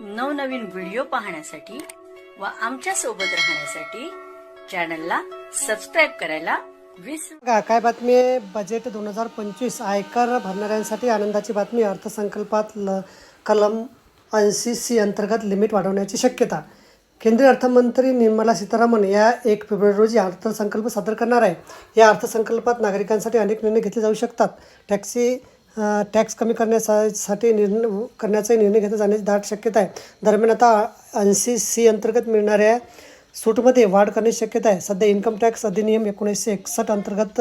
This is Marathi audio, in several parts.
नवनवीन व्हिडिओ पाहण्यासाठी व आमच्यासोबत राहण्यासाठी चॅनलला सबस्क्राईब करायला विसरू काय बातमी आहे? बजेट दोन हजार पंचवीस आयकर भरणाऱ्यांसाठी आनंदाची बातमी अर्थसंकल्पात ल कलम ऐंशी सी अंतर्गत लिमिट वाढवण्याची शक्यता. केंद्रीय अर्थमंत्री निर्मला सीतारामन या एक फेब्रुवारी रोजी अर्थसंकल्प सादर करणार आहे. या अर्थसंकल्पात नागरिकांसाठी अनेक निर्णय घेतले जाऊ शकतात. टॅक्सी टॅक्स कमी करण्यासाठी निर्णय करण्याचाही निर्णय घेतला जाण्याची दाट शक्यता आहे. दरम्यान आता ऐंशी सी अंतर्गत मिळणाऱ्या सूटमध्ये वाढ करण्याची शक्यता आहे. सध्या इन्कम टॅक्स अधिनियम एकोणीसशे एकसष्ट अंतर्गत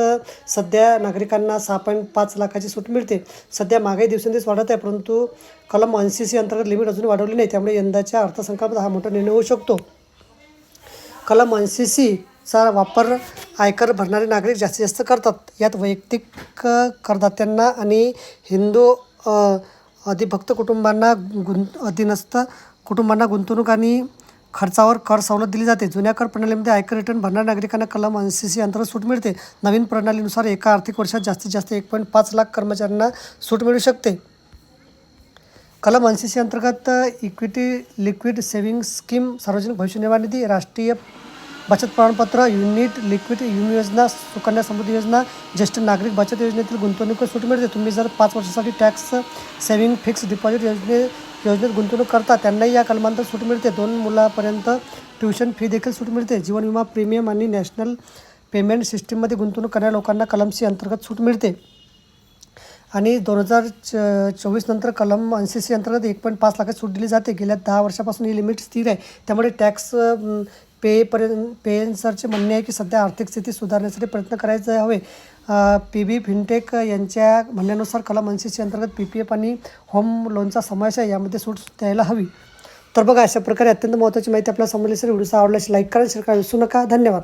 सध्या नागरिकांना सहा पॉईंट पाच लाखाची सूट मिळते. सध्या महागाई दिवसेंदिवस वाढत आहे परंतु कलम ऐंशी सी अंतर्गत लिमिट अजून वाढवली नाही त्यामुळे यंदाच्या अर्थसंकल्पात हा मोठा निर्णय होऊ शकतो. कलम ऐंशी चा वापर आयकर भरणारे नागरिक जास्तीत जास्त करतात. यात वैयक्तिक करदात्यांना आणि हिंदू अधिभक्त कुटुंबांना गुं अधीनस्थ कुटुंबांना गुंतवणूक आणि खर्चावर कर सवलत दिली जाते. जुन्या कर प्रणालीमध्ये आयकर रिटर्न भरणाऱ्या नागरिकांना कलम ऐंशी सी अंतर्गत सूट मिळते. नवीन प्रणालीनुसार एका आर्थिक वर्षात जास्तीत जास्त एक पॉईंट पाच लाख कर्मचाऱ्यांना सूट मिळू शकते. कलम ऐंशी सी अंतर्गत इक्विटी लिक्विड सेव्हिंग स्कीम सार्वजनिक भविष्य निर्वाह निधी राष्ट्रीय बचत प्रमाणपत्र युनिट लिक्विड युनि योजना सुकन्या समृद्धी योजना ज्येष्ठ नागरिक बचत योजनेतील गुंतवणूक सूट मिळते. तुम्ही जर पाच वर्षासाठी टॅक्स सेव्हिंग फिक्स डिपॉझिट योजने योजनेत गुंतवणूक करता त्यांनाही या कलमांतर सूट मिळते. दोन मुलापर्यंत ट्युशन फी देखील सूट मिळते. जीवन विमा प्रीमियम आणि नॅशनल पेमेंट सिस्टीममध्ये गुंतवणूक करणाऱ्या लोकांना कलम सी अंतर्गत सूट मिळते. आणि दोन हजार च चोवीस नंतर कलम ऐंशी सी अंतर्गत एक पॉईंट पाच लाखात सूट दिली जाते. गेल्या दहा वर्षापासून ही लिमिट स्थिर आहे. त्यामुळे टॅक्स पेपर्यंत पेयन्सरचे म्हणणे आहे की सध्या आर्थिक स्थिती सुधारण्यासाठी प्रयत्न करायचे हवे. पी बी फिनटेक यांच्या म्हणण्यानुसार कलम ऐंशी अंतर्गत पी पी एफ आणि होम लोनचा समावेश आहे. यामध्ये सूट द्यायला हवी. तर बघा अशा प्रकारे अत्यंत महत्त्वाची माहिती आपल्याला समजली असेल. व्हिडिओचा आवडल्यास लाईक करा शेअर करा. विसरू नका. धन्यवाद.